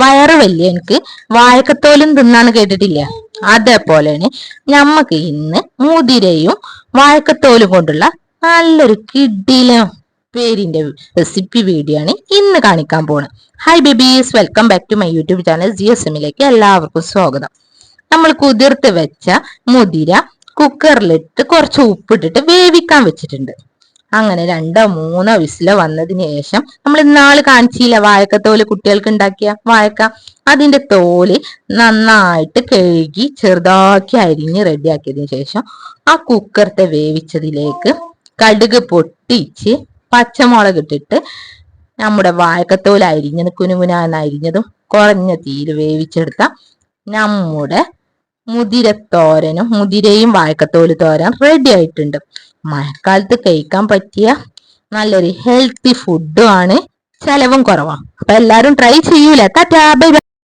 വയറ് വലിയ എനിക്ക് വാഴക്കത്തോലും തിന്നാണ് കേട്ടിട്ടില്ല. അതേപോലെയാണ് ഞമ്മക്ക് ഇന്ന് മുതിരയും വാഴക്കത്തോലും കൊണ്ടുള്ള നല്ലൊരു കിഡിലും പേരിന്റെ റെസിപ്പി വീഡിയോ ആണ് ഇന്ന് കാണിക്കാൻ പോണത്. Hi babies welcome back to my YouTube channel G S എമ്മിലേക്ക് എല്ലാവർക്കും സ്വാഗതം. നമ്മൾ കുതിർത്ത് വെച്ച മുതിര കുക്കറിലിട്ട് കുറച്ച് ഉപ്പിട്ടിട്ട് വേവിക്കാൻ വെച്ചിട്ടുണ്ട്. അങ്ങനെ രണ്ടോ മൂന്നോ വിസിലോ വന്നതിന് ശേഷം നമ്മൾ ഇന്നാൾ കാണിച്ചില്ല വാഴക്കത്തോൽ കുട്ടികൾക്ക് ഉണ്ടാക്കിയ വാഴക്ക? അതിന്റെ തോൽ നന്നായിട്ട് കഴുകി ചെറുതാക്കി അരിഞ്ഞ് റെഡിയാക്കിയതിന് ശേഷം ആ കുക്കറത്തെ വേവിച്ചതിലേക്ക് കടുക് പൊട്ടിച്ച് പച്ചമുളക് ഇട്ടിട്ട് നമ്മുടെ വാഴക്കത്തോൽ അരിഞ്ഞത് കുനുകുനാന്ന് അരിഞ്ഞതും കുറഞ്ഞ തീയിൽ വേവിച്ചെടുത്ത നമ്മുടെ മുതിരത്തോരനും മുതിരയും വാഴക്കത്തോൽ തോരൻ റെഡി ആയിട്ടുണ്ട്. മഴക്കാലത്ത് കഴിക്കാൻ പറ്റിയ നല്ലൊരു ഹെൽത്തി ഫുഡും ആണ്. ചെലവും കുറവാണ് അപ്പൊ എല്ലാരും ട്രൈ ചെയ്യൂല. Tata bye